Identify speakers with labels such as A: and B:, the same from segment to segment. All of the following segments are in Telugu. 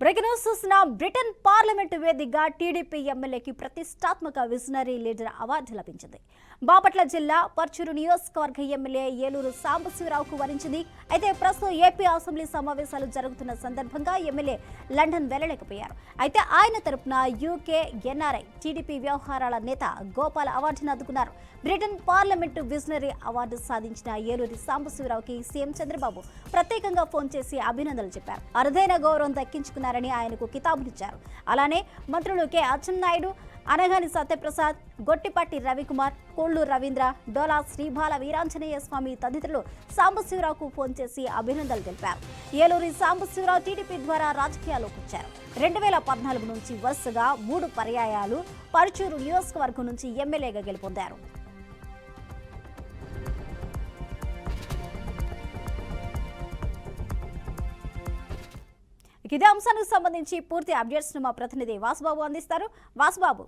A: బ్రేకింగ్ న్యూస్ చూస్తున్నాం బ్రిటన్ పార్లమెంటు వేదికగా టీడీపీ ఎమ్మెల్యేకి ప్రతిష్టాత్మక విజనరీ లీడర్ అవార్డు లభించింది. బాపట్ల జిల్లా పర్చూరు నియోజకవర్గ ఎమ్మెల్యే ఏలూరు సాంబశివరావుకు వరించింది. అయితే ప్రస్తుతం ఏపీ అసెంబ్లీ సమావేశాలు జరుగుతున్న సందర్భంగా ఎమ్మెల్యే లండన్ వెళ్ళలేకపోయారు అయితే ఆయన తరపున యూకే ఎన్ఆర్ఐ టీడీపీ వ్యవహారాల నేత గోపాల్ అవార్డును అందుకున్నారు. బ్రిటన్ పార్లమెంటు విజనరీ అవార్డు సాధించిన ఏలూరి సాంబశివరావుకి సీఎం చంద్రబాబు ప్రత్యేకంగా ఫోన్ చేసి అభినందనలు చెప్పారు. అరుదైన గౌరవం చేస్తున్నారని ఆయనకు కితాబునిచ్చారు అలానే మంత్రులు కె అచ్చెన్నాయుడు అనగాని సత్యప్రసాద్ గొట్టిపట్టి రవికుమార్ కోళ్ళు రవీంద్ర డోలా శ్రీబాల వీరాంజనేయ స్వామి తదితరులు సాంబశివరావుకు ఫోన్ చేసి అభినందనలు తెలిపారు. ఏలూరి సాంబశివరావు టీడీపీ ద్వారా రాజకీయాల్లోకి వచ్చారు రెండు వేల పద్నాలుగు నుంచి వరుసగా మూడు పర్యాయాలు పరుచూరు నియోజకవర్గం నుంచి ఎమ్మెల్యేగా గెలుపొందారు. ఇదే అంశానికి సంబంధించి పూర్తి అప్డేట్స్ను మా ప్రతినిధి వాసుబాబు అందిస్తారు. వాసుబాబు.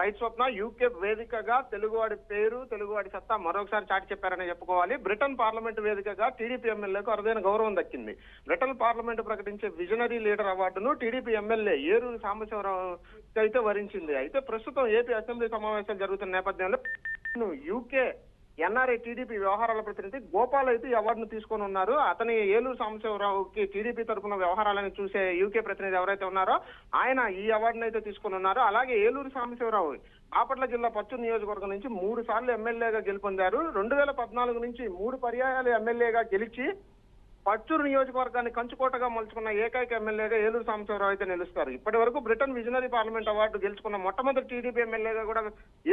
B: రైట్ స్వప్న యూకే వేదికగా తెలుగువాడి పేరు తెలుగువాడి సత్తా మరొకసారి చాటి చెప్పారని చెప్పుకోవాలి. బ్రిటన్ పార్లమెంట్ వేదికగా టీడీపీ ఎమ్మెల్యేకు అరుదైన గౌరవం దక్కింది. బ్రిటన్ పార్లమెంట్ ప్రకటించే విజనరీ లీడర్ అవార్డును టీడీపీ ఎమ్మెల్యే ఏరూరు సాంబశివరావు అయితే వరించింది. అయితే ప్రస్తుతం ఏపీ అసెంబ్లీ సమావేశాలు జరుగుతున్న నేపథ్యంలో యూకే ఎన్ఆర్ఐ టీడీపీ వ్యవహారాల ప్రతినిధి గోపాల్ అయితే అవార్డును తీసుకొని ఉన్నారు. అతని ఏలూరు సాంబశివరావుకి టీడీపీ తరపున వ్యవహారాలను చూసే యూకే ప్రతినిధి ఎవరైతే ఉన్నారో ఆయన ఈ అవార్డును అయితే తీసుకొని ఉన్నారు. అలాగే ఏలూరు సాంబశివరావు బాపట్ల జిల్లా పచ్చు నియోజకవర్గం నుంచి మూడు సార్లు ఎమ్మెల్యేగా గెలుపొందారు. రెండు వేల పద్నాలుగు నుంచి మూడు పర్యాయాలు ఎమ్మెల్యేగా గెలిచి పచ్చూరు నియోజకవర్గాన్ని కంచుకోటగా మలుచుకున్న ఏకైక ఎమ్మెల్యేగా ఏలూరు సాంబశివరావు అయితే నిలుస్తారు. ఇప్పటి వరకు బ్రిటన్ విజనరీ పార్లమెంట్ అవార్డు గెలుచుకున్న మొట్టమొదటి టీడీపీ ఎమ్మెల్యేగా కూడా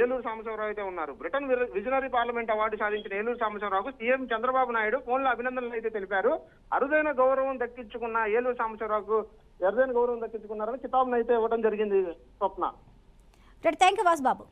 B: ఏలూరు సాంబశివరావు అయితే ఉన్నారు. బ్రిటన్ విజనరీ పార్లమెంట్ అవార్డు సాధించిన ఏలూరు సాంబశివరావుకు సీఎం చంద్రబాబు నాయుడు ఫోన్లో అభినందనలు అయితే తెలిపారు. అరుదైన గౌరవం దక్కించుకున్న ఏలూరు సాంబశివరావుకు ఎరుదైన గౌరవం దక్కించుకున్నారని కితాబును అయితే ఇవ్వడం జరిగింది స్వప్న.
A: Thank you Vasubabu